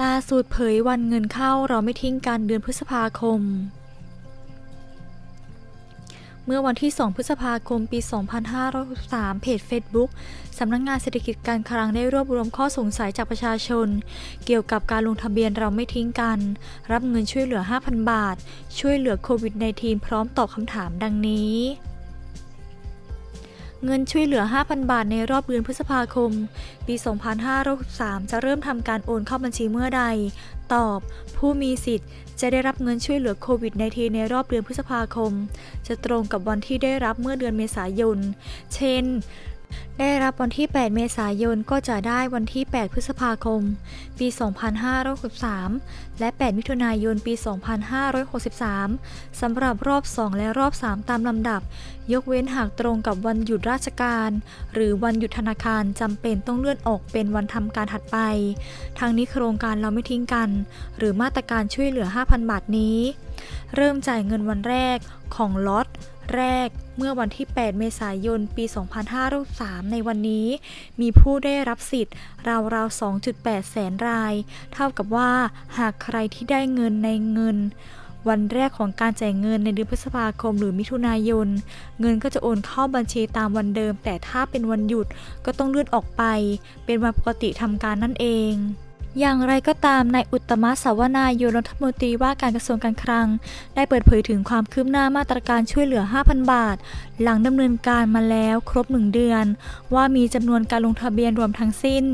ล่าสุดเผยวันเงินเข้าเราไม่ทิ้งกันเดือนพฤษภาคม เมื่อวันที่ 2 พฤษภาคม ปี 2563 เพจ Facebook สำนักงงานเศรษฐกิจการคลังได้รวบรวมข้อสงสัยจากประชาชน เกี่ยวกับการลงทะเบียนเราไม่ทิ้งกัน รับเงินช่วยเหลือ 5,000 บาท ช่วยเหลือโควิด -19 พร้อมตอบคำถามดังนี้ เงินช่วยเหลือ 5,000 บาทในรอบเดือนพฤษภาคม ปี 2563 จะเริ่มทำการโอนเข้าบัญชีเมื่อใด ตอบ ผู้มีสิทธิ์ จะได้รับเงินช่วยเหลือโควิด -19 ในรอบเดือนพฤษภาคม จะตรงกับวันที่ได้รับเมื่อเดือนเมษายน เช่น ได้รับวันที่ 8 เมษายนก็จะได้วันที่ 8 พฤษภาคม ปี 2563 และ 8 มิถุนายน ปี 2563 สำหรับรอบ 2 และรอบ 3 ตามลำดับ ยกเว้นหากตรงกับวันหยุดราชการ หรือวันหยุดธนาคารจำเป็นต้องเลื่อนออกเป็นวันทำการถัดไป ทางนี้โครงการเราไม่ทิ้งกัน หรือมาตรการช่วยเหลือ 5,000 บาทนี้ เริ่มจ่ายเงินวันแรกของล็อต แรกเมื่อวันที่ 8 เมษายน ปี 2563ในวันนี้ มีผู้ได้รับสิทธิ์ราวๆ 2.8 แสนราย เท่ากับว่าหากใครที่ได้เงินในเงิน วันแรกของการจ่ายเงินในเดือนพฤษภาคมหรือมิถุนายน เงินก็จะโอนเข้าบัญชีตามวันเดิม แต่ถ้าเป็นวันหยุดก็ต้องเลื่อนออกไป เป็นวันปกติทำการนั่นเอง อย่างไรก็ตามนายอุตมะสาวนายโยรัฐมนตรีว่าการกระทรวงการคลัง ได้เปิดเผยถึงความคืบหน้ามาตรการช่วยเหลือ 5,000 บาท หลังดำเนินการมาแล้วครบ 1 เดือน ว่ามีจำนวนการลงทะเบียนรวมทั้งสิ้น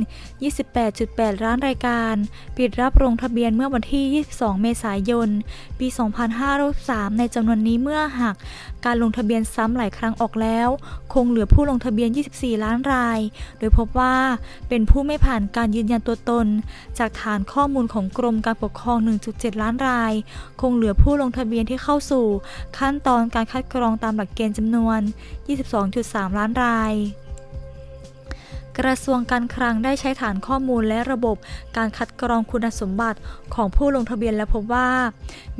28.8 ล้านรายการ ปิดรับลงทะเบียนเมื่อวันที่ 22 เมษายน ปี 2563 ในจำนวนนี้เมื่อหากการลงทะเบียนซ้ำหลายครั้งออกแล้ว คงเหลือผู้ลงทะเบียน 24 ล้านราย โดยพบว่าเป็นผู้ไม่ผ่านการยืนยันตัวตน จากฐานข้อมูลของกรมการปกครอง 1.7 ล้านราย คงเหลือผู้ลงทะเบียนที่เข้าสู่ ขั้นตอนการคัดกรองตามหลักเกณฑ์จำนวน 22.3 ล้านรายกระทรวงการคลังได้ใช้ฐานข้อมูลและระบบการคัดกรองคุณสมบัติของผู้ลงทะเบียนและพบว่า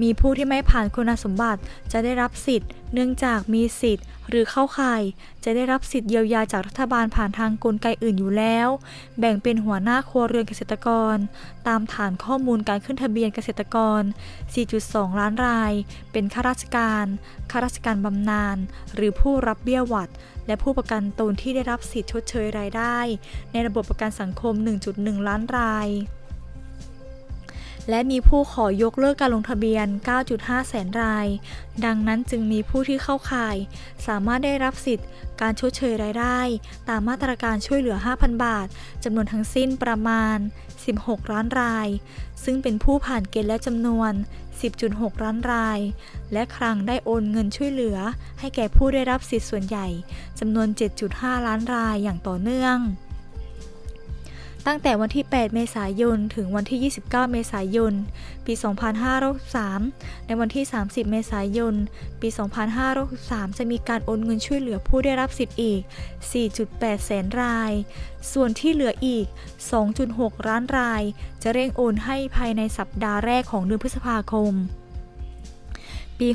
มีผู้ที่ไม่ผ่านคุณสมบัติจะได้รับสิทธิ์ เนื่องจากมีสิทธิ์ หรือเข้าข่าย จะได้รับสิทธิ์เยียวยาจากรัฐบาลผ่านทางกลไกอื่นอยู่แล้ว แบ่งเป็นหัวหน้าครัวเรือนเกษตรกร ตามฐานข้อมูลการขึ้นทะเบียนเกษตรกร 4.2 ล้านราย เป็นข้าราชการ ข้าราชการบำนาญ หรือผู้รับเบี้ยหวัด และผู้ประกันตนที่ได้รับสิทธิชดเชยรายได้ ในระบบประกันสังคม 1.1 ล้านราย และมีผู้ขอยกเลิกการลงทะเบียน 9.5 แสนราย ดังนั้นจึงมีผู้ที่เข้าข่าย สามารถได้รับสิทธิ์ การชดเชยรายได้ ตามมาตรการช่วยเหลือ 5,000 บาทจำนวนทั้งสิ้นประมาณ 16 ล้านราย ซึ่งเป็นผู้ผ่านเกณฑ์และจำนวน 10.6 ล้านราย และครั้งได้โอนเงินช่วยเหลือ ให้แก่ผู้ได้รับสิทธิ์ส่วนใหญ่จำนวน 7.5 ล้านรายอย่างต่อเนื่อง ตั้งแต่วันที่ 8 เมษายน ถึงวันที่ 29 เมษายน ปี 2563 ในวันที่ 30 เมษายน ปี 2563 จะมีการโอนเงินช่วยเหลือผู้ได้รับสิทธิ์อีก 4.8 แสนราย ส่วนที่เหลืออีก 2.6 ล้านราย จะเร่งโอนให้ภายในสัปดาห์แรกของเดือนพฤษภาคม ปี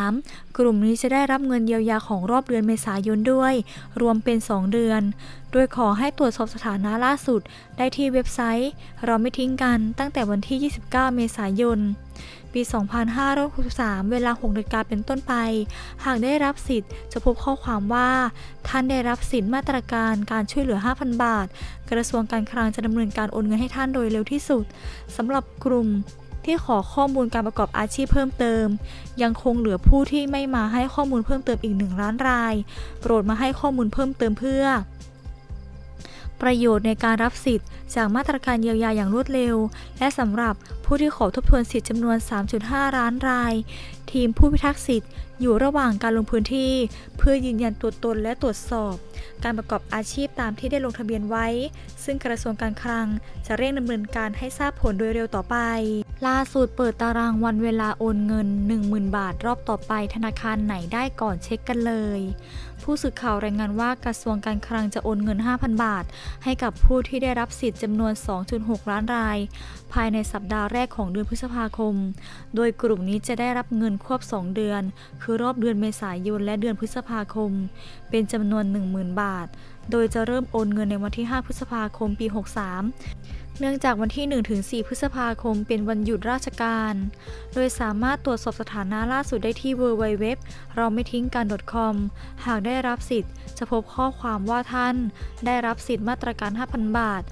63 กลุ่มนี้จะได้รับเงินเยียวยาของรอบเดือนเมษายนด้วย รวมเป็น 2 เดือน โดยขอให้ตรวจสอบสถานะล่าสุด ได้ที่เว็บไซต์ เราไม่ทิ้งกันตั้งแต่วันที่ 29 เมษายน ปี 2563 เวลา6นาฬิกาเป็นต้นไป หากได้รับสิทธิ์จะพบข้อความว่า ท่านได้รับสิทธิ์มาตรการการช่วยเหลือ 5,000 บาท กระทรวงการคลังจะดำเนินการโอนเงินให้ท่านโดยเร็วที่สุดสำหรับกลุ่ม ที่ขอข้อมูลการประกอบอาชีพเพิ่มเติม ยังคงเหลือผู้ที่ไม่มาให้ข้อมูลเพิ่มเติมอีกหนึ่งล้านราย โปรดมาให้ข้อมูลเพิ่มเติมเพื่อ ประโยชน์ในการรับสิทธิ์ จากมาตรการเยียวยาอย่างรวดเร็ว และสำหรับผู้ที่ขอทบทวนสิทธิ์จำนวน 3.5 ล้านราย ทีมผู้พิทักษ์สิทธิ์อยู่ระหว่างการลงพื้นที่ เพื่อยืนยันตัวตนและตรวจสอบ การประกอบอาชีพตามที่ได้ลงทะเบียนไว้ ซึ่งกระทรวงการคลังจะเร่งดำเนินการให้ทราบผลโดยเร็วต่อไป ล่าสุดเปิดตารางวันเวลาโอนเงิน 10,000 บาทรอบต่อไป ธนาคารไหนได้ก่อนเช็คกันเลย ผู้สื่อข่าวรายงานว่ากระทรวงการคลังจะโอนเงิน 5,000 บาท ให้กับผู้ที่ได้รับสิทธิจำนวน 2.6 ล้านราย ภายในสัปดาห์แรกของเดือนพฤษภาคม โดยกลุ่มนี้จะได้รับเงินควบ 2 เดือน คือรอบเดือนเมษายนและเดือนพฤษภาคม เป็นจำนวน 10,000 บาท โดยจะเริ่มโอนเงินในวันที่ 5 พฤษภาคมปี 63เนื่องจากวันที่ 1-4 พฤษภาคมเป็นวันหยุดราชการ โดยสามารถตรวจสอบสถานะล่าสุดได้ที่ www เราไม่ทิ้งกัน .com หากได้รับสิทธิ์ จะพบข้อความว่าท่าน ได้รับสิทธิ์มาตรการ 5,000 บาท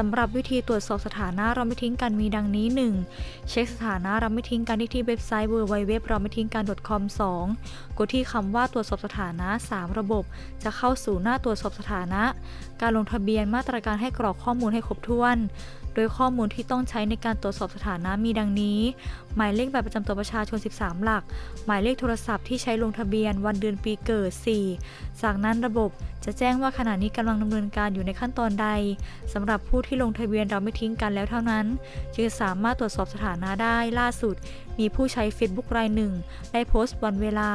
สำหรับวิธีตรวจสอบสถานะเราไม่ทิ้งกันมีดังนี้ 1. เช็คสถานะเราไม่ทิ้งกันที่ที่เว็บไซต์ www เราไม่ทิ้งกัน .com 2. กดที่คำว่าตรวจสอบสถานะ 3 ระบบ จะเข้าสู่หน้าตรวจสอบสถานะ การลงทะเบียนมาตรการให้กรอกข้อมูลให้ครบถ้วน โดยข้อมูลที่ต้องใช้ในการตรวจสอบสถานะมีดังนี้ หมายเลขบัตรประจำตัวประชาชน 13 หลัก หมายเลขโทรศัพท์ที่ใช้ลงทะเบียนวันเดือนปีเกิด 4 จากนั้นระบบจะแจ้งว่าขณะนี้กำลังดำเนินการอยู่ในขั้นตอนใดสำหรับผู้ที่ลงทะเบียนเราไม่ทิ้งกันแล้วเท่านั้น จึงสามารถตรวจสอบสถานะได้ล่าสุด มีผู้ใช้ Facebook รายหนึ่ง ได้โพสต์วันเวลา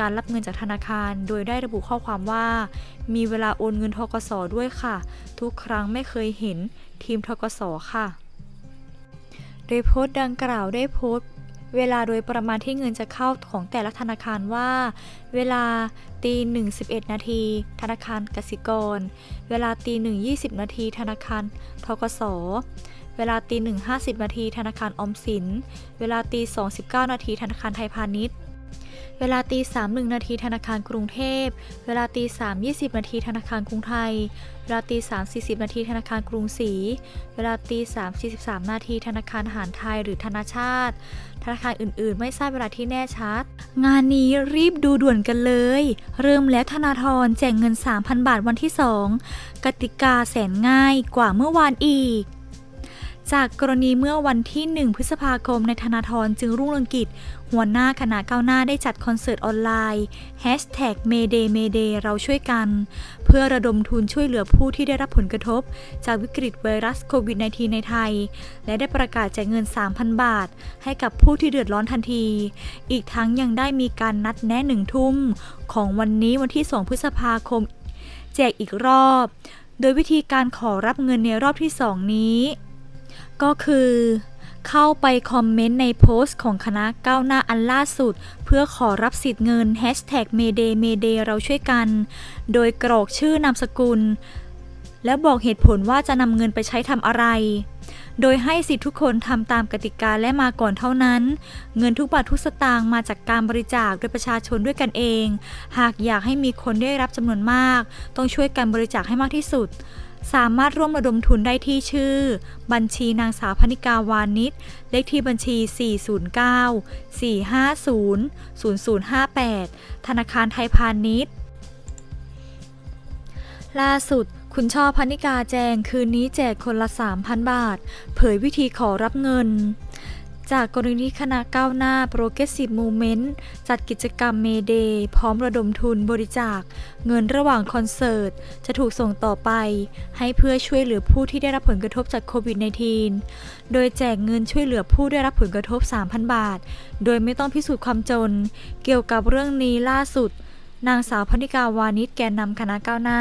การรับเงินจากธนาคาร โดยได้ระบุข้อความว่า มีเวลาโอนเงินทกสด้วยค่ะ ทุกครั้งไม่เคยเห็น ทีมทกสค่ะ โดยโพสต์ดังกล่าวได้โพสต์ เวลาโดยประมาณที่เงินจะเข้าของแต่ละธนาคารว่า เวลาตีหนึ่งสิบเอ็ดนาทีธนาคารกสิกร เวลาตีหนึ่งยี่สิบนาทีธนาคารทกสเวลาตีหนึ่งห้าสิบนาทีธนาคารออมสิน เวลาตีสองสิบเก้านาทีธนาคารไทยพาณิชย์ เวลาตีสามหนึ่งนาทีธนาคารกรุงเทพ เวลาตีสามยี่สิบนาทีธนาคารกรุงไทย เวลาตีสามสี่สิบนาทีธนาคารกรุงศรีเวลาตีสามสี่สิบสามนาทีธนาคารหารไทยหรือธนาชาติ ธนาคารอื่น ๆ ไม่ทราบเวลาที่แน่ชัด งานนี้รีบดูด่วนกันเลย เริ่มแล้วธนาธรแจกเงิน 3,000 บาทวันที่ 2 กติกาแสนง่ายกว่าเมื่อวานอีก จากกรณีเมื่อวันที่ 1 พฤษภาคมในธนาธรจึงรุ่งเรืองกิจ หัวหน้าคณะก้าวหน้าได้จัดคอนเสิร์ตออนไลน์ Hashtag Mayday Mayday เราช่วยกัน เพื่อระดมทุนช่วยเหลือผู้ที่ได้รับผลกระทบ จากวิกฤตไวรัสโควิด -19 ในไทย และได้ประกาศแจกเงิน 3,000 บาท ให้กับผู้ที่เดือดร้อนทันที อีกทั้งยังได้มีการนัดแนะหนึ่งทุ่ม ของวันนี้วันที่ 2 พฤษภาคม แจกอีกรอบ โดยวิธีการขอรับเงินในรอบที่ 2 นี้ ก็คือเข้าไปคอมเมนต์ในโพสต์ของคณะก้าวหน้าอันล่าสุด เพื่อขอรับสิทธิ์เงิน Hashtag Mayday Mayday เราช่วยกัน โดยกรอกชื่อนามสกุล และบอกเหตุผลว่าจะนำเงินไปใช้ทำอะไร โดยให้สิทธิทุกคนทำตามกติกาและมาก่อนเท่านั้น เงินทุกบาททุกสตางค์มาจากการบริจาคโดยประชาชนด้วยกันเอง หากอยากให้มีคนได้รับจำนวนมาก ต้องช่วยกันบริจาคให้มากที่สุด สามารถร่วมระดมทุนได้ที่ชื่อ บัญชีนางสาวพนิกาวานิชเลขที่บัญชี 409 450 0058 ธนาคารไทยพาณิชย์ ล่าสุดคุณช่อพนิกาแจงคืนนี้แจกคนละ 3,000 บาท เผยวิธีขอรับเงิน จากกรณีคณะก้าวหน้า Progressive Movement จัดกิจกรรมเมเดย์พร้อมระดมทุนบริจาค เงินระหว่างคอนเสิร์ต จะถูกส่งต่อไป ให้เพื่อช่วยเหลือผู้ที่ได้รับผลกระทบจากโควิด -19 โดยแจกเงินช่วยเหลือผู้ได้รับผลกระทบ 3,000 บาท โดยไม่ต้องพิสูจน์ความจน เกี่ยวกับเรื่องนี้ล่าสุดนางสาวพนิกาวานิชแกนนำคณะก้าวหน้า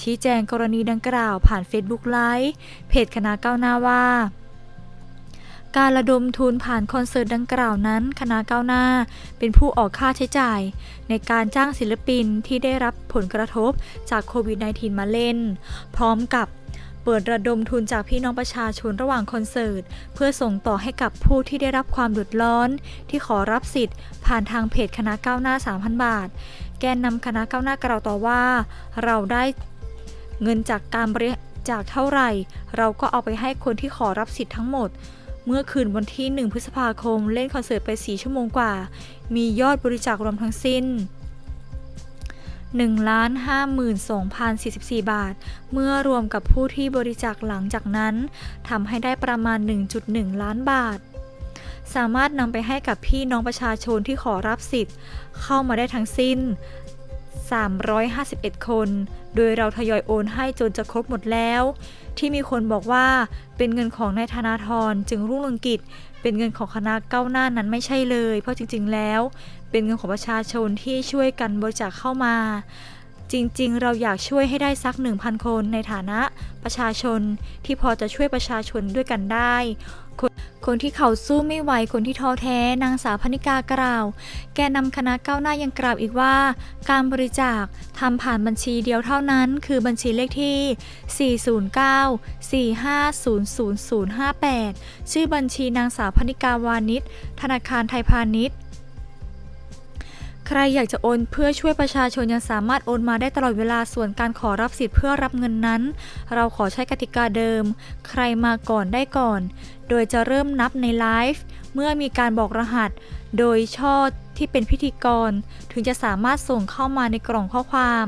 ชี้แจงกรณีดังกล่าวผ่านเฟซบุ๊กไลฟ์เพจคณะก้าวหน้าว่า การระดมทุนผ่านคอนเสิร์ตดังกล่าวนั้น คณะก้าวหน้า เป็นผู้ออกค่าใช้จ่าย ในการจ้างศิลปินที่ได้รับผลกระทบจากโควิด -19 มาเล่น พร้อมกับเปิดระดมทุนจากพี่น้องประชาชนระหว่างคอนเสิร์ต เพื่อส่งต่อให้กับผู้ที่ได้รับความเดือดร้อน ที่ขอรับสิทธิ์ ผ่านทางเพจคณะก้าวหน้า 3,000 บาท แกนนำคณะก้าวหน้ากล่าวต่อว่า เราได้เงินจากการบริจาคเท่าไหร่ เราก็เอาไปให้คนที่ขอรับสิทธิ์ทั้งหมด เมื่อคืนวันที่ 1 พฤษภาคมเล่นคอนเสิร์ตไป 4 ชั่วโมงกว่า มียอดบริจาครวมทั้งสิ้น 1,52,044 บาท เมื่อรวมกับผู้ที่บริจาคหลังจากนั้นทำให้ได้ประมาณ 1.1 ล้านบาท สามารถนำไปให้กับพี่น้องประชาชนที่ขอรับสิทธิ์ เข้ามาได้ทั้งสิ้น 351 คน โดยเราทยอยโอนให้จนจะครบหมดแล้ว ที่มีคนบอกว่าเป็นเงินของนายธนาธรจึงรุ่งเรืองกิจ เป็นเงินของคณะก้าวหน้านั้นไม่ใช่เลย เพราะจริง ๆ แล้ว เป็นเงินของประชาชนที่ช่วยกันบริจาคเข้ามาจริง ๆ เราอยากช่วยให้ได้สัก 1,000 คนในฐานะประชาชนที่พอจะช่วยประชาชนด้วยกันได้ คนคนที่เขาสู้ไม่ไหว คนที่ท้อแท้ นางสาวพนิกากล่าว แกนำคณะก้าวหน้ายังกล่าวอีกว่า การบริจาคทำผ่านบัญชีเดียวเท่านั้น คือบัญชีเลขที่ 409-450058ชื่อบัญชีนางสาวพนิกาวานิชธนาคารไทยพาณิชย์ ใครอยากจะโอนเพื่อช่วยประชาชนยังสามารถโอนมาได้ตลอดเวลาส่วนการขอรับสิทธิ์เพื่อรับเงินนั้น เราขอใช้กติกาเดิม ใครมาก่อนได้ก่อน โดยจะเริ่มนับในไลฟ์เมื่อมีการบอกรหัส โดยช่อที่เป็นพิธีกร ถึงจะสามารถส่งเข้ามาในกล่องข้อความ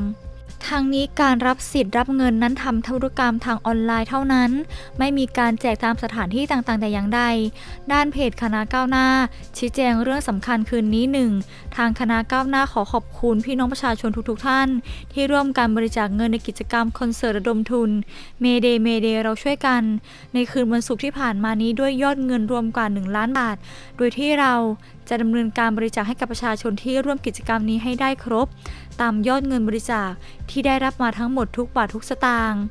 ทางนี้การรับสิทธิ์รับเงินนั้นทำธุรกรรมทางออนไลน์เท่านั้น ไม่มีการแจกตามสถานที่ต่างๆ แต่อย่างใด ด้านเพจคณะก้าวหน้า ชี้แจงเรื่องสำคัญคืนนี้หนึ่งทางคณะก้าวหน้าขอขอบคุณพี่น้องประชาชนทุกๆท่าน ที่ร่วมการบริจาคเงินในกิจกรรมคอนเสิร์ตระดมทุนเมเดเมเดเราช่วยกัน ในคืนวันศุกร์ที่ผ่านมานี้ด้วยยอดเงินรวมกว่า 1 ล้านบาท โดยที่เรา จะดำเนินการบริจาคให้กับประชาชนที่ร่วมกิจกรรมนี้ให้ได้ครบ ตามยอดเงินบริจาคที่ได้รับมาทั้งหมดทุกบาททุกสตางค์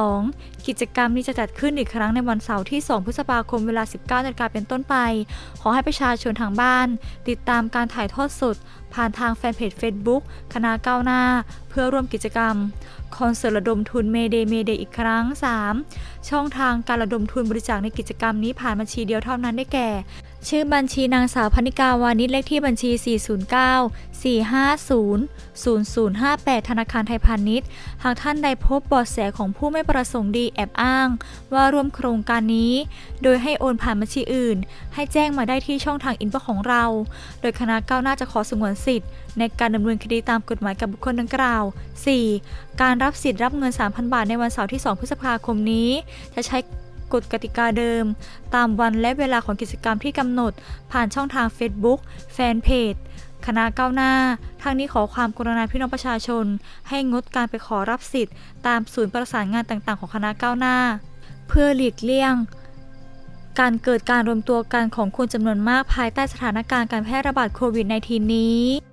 2. กิจกรรมนี้จะจัดขึ้นอีกครั้งในวันเสาร์ที่ 2 พฤษภาคมเวลา 19นาฬิกาเป็นต้นไป ขอให้ประชาชนทางบ้าน ติดตามการถ่ายทอดสด ผ่านทางแฟนเพจ Facebook คณะก้าวหน้า เพื่อร่วมกิจกรรม คอนเสิร์ตระดมทุนเมเดเมเดอีกครั้ง 3. ช่องทางการระดมทุนบริจาคในกิจกรรมนี้ผ่านบัญชีเดียวเท่านั้นได้แก่ ชื่อบัญชีนางสาวพนิกาวานิชเลขที่บัญชี 409 450 0058 ธนาคารไทยพาณิชย์ หากท่านใดพบเบาะแสของผู้ไม่ประสงค์ดีแอบอ้าง ว่าร่วมโครงการนี้ โดยให้โอนผ่านบัญชีอื่น ให้แจ้งมาได้ที่ช่องทางอินบ็อกของเรา โดยคณะก้าวหน้าจะขอสงวนสิทธิ์ ในการดำเนินคดีตามกฎหมายกับบุคคลดังกล่าว 4. การรับสิทธิ์รับเงิน 3,000 บาทในวันเสาร์ที่ 2 พฤษภาคมนี้ จะใช้ กฎกติกาเดิม ตามวันและเวลาของกิจกรรมที่กำหนด ผ่านช่องทาง Facebook แฟนเพจคณะก้าวหน้า ทางนี้ขอความกรุณาพี่น้องประชาชน ให้งดการไปขอรับสิทธิ์ ตามศูนย์ประสานงานต่าง ๆ ของคณะก้าวหน้า เพื่อหลีกเลี่ยง การเกิดการรวมตัวกันของคนจำนวนมากภายใต้สถานการณ์การแพร่ระบาดโควิด -19 นี้